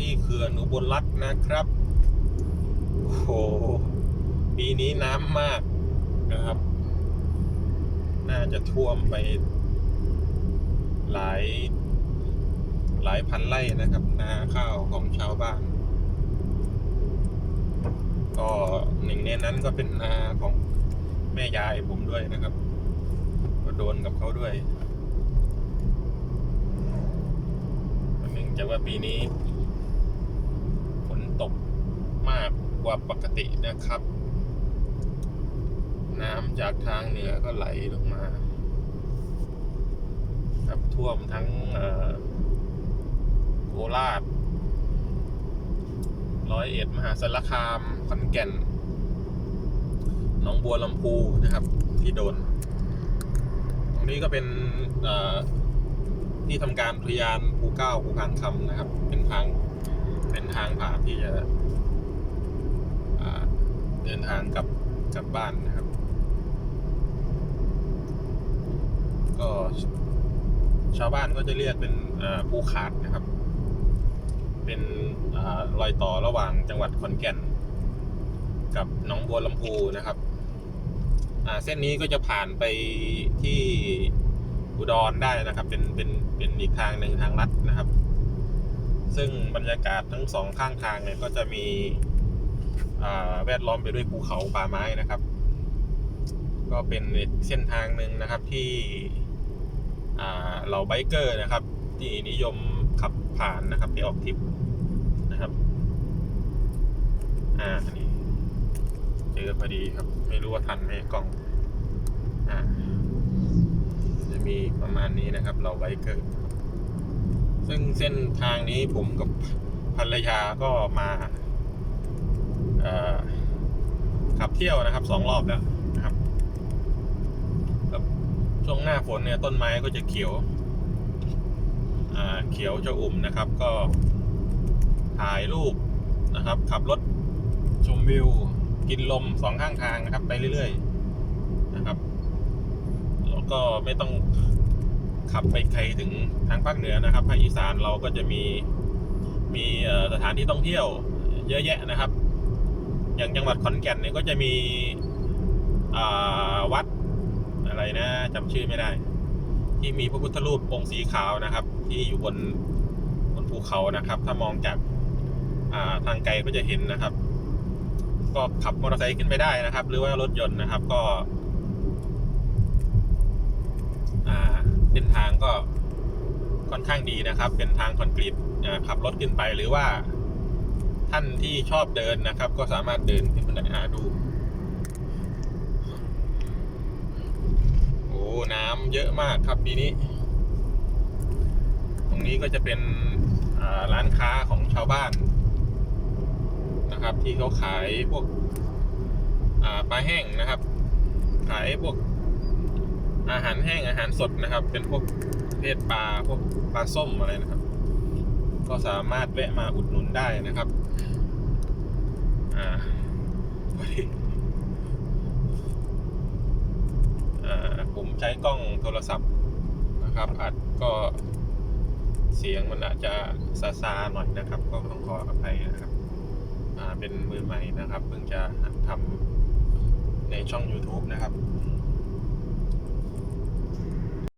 นี่คืออุบนรัฐนะครับโอ้โหปีนี้น้ำมากนะครับ น่าจะท่วมไป หลายหลายพันไร่นะครับ นาข้าวของชาวบ้าน ก็หนึ่งในนั้นก็เป็นนาของแม่ยายผมด้วยนะครับ ก็โดนกับเขาด้วยเนื่องจากว่าปีนี้ มากกว่าปกตินะครับ น้ำจากทางเหนือก็ไหลลงมา ครับท่วมทั้งเอ่อโคราชร้อยเอ็ดมหาสารคามขอนแก่นหนองบัวลำพูนะครับ ที่โดน ตรงนี้ก็เป็นที่ทำการอุยานภูเก้าภูพานคำนะครับ เป็นทางเป็นทางผ่านที่จะ ดินทางกลับกลับบ้านนะครับ ก็ชาวบ้านก็จะเรียกเป็นเอ่อภูขาดนะครับ เป็นอรอยต่อระหว่างจังหวัดขอนแก่น กับหนองบัวลำพูนะครับเส้นนี้ก็จะผ่านไปที่อุดรได้นะครับ เป็นเป็นเป็นอีกทางหนึ่งทางลัดนะครับ ซึ่งบรรยากาศทั้งสองข้างทางเนี่ยก็จะมี แวดล้อมไปด้วยภูเขาป่าไม้นะครับ ก็เป็นเส้นทางหนึ่งนะครับที่เหล่าไบเกอร์นะครับ ที่นิยมขับผ่านนะครับที่ออกทริปนะครับอ่าอันนี้เจอพอดีครับ ไม่รู้ว่าทันไหมกล้องอ่าจะมีประมาณนี้นะครับ เราไบเกอร์ซึ่งเส้นทางนี้ผมกับภรรยาก็มาเอ่อ ขับเที่ยวนะครับสองรอบแล้วนะครับช่วงหน้าฝนเนี่ยต้นไม้ก็จะเขียวอ่าเขียวจะอุ่มนะครับ ก็ถ่ายรูปนะครับ ขับรถชมวิว กินลมสองข้างทางนะครับ ไปเรื่อยๆนะครับแล้วก็ไม่ต้องขับไปไกลถึงทางภาคเหนือนะครับภาคอีสานเราก็จะมีมีสถานที่ท่องเที่ยวเยอะแยะนะครับ อย่างจังหวัดขอนแก่นเนี่ยก็จะมีวัดอะไรนะจำชื่อไม่ได้ ที่มีพระพุทธรูปองค์สีขาวนะครับ ที่อยู่บนบนภูเขานะครับ ถ้ามองจากาทางไกลก็จะเห็นนะครับ ก็ขับมอเตอร์ไซค์ขึ้นไปได้นะครับ หรือว่ารถยนต์นะครับ ก็เส้นทางก็ค่อนข้างดีนะครับ เป็นทางคอนกรีตขับรถขึ้นไปหรือว่า ท่านที่ชอบเดินนะครับ ก็สามารถเดินขึ้นไปอ่าดู โอ้น้ำเยอะมากครับปีนี้ ตรงนี้ก็จะเป็นร้านค้าของชาวบ้านนะครับ ที่เขาขายพวกปลาแห้งนะครับ ขายพวกอาหารแห้งอาหารสดนะครับ เป็นพวกเพศปลาพวกปลาส้มอะไรนะครับ ก็สามารถแวะมาอุดหนุนได้นะครับ อ่าพอดีอ่าผมใช้กล้องโทรศัพท์นะครับอาจก็เสียงมันอาจจะซาซาๆหน่อยนะครับ ก็ต้องขออภัยนะครับอ่าเป็นมือใหม่นะครับ เพิ่งจะทำในช่อง YouTube นะครับ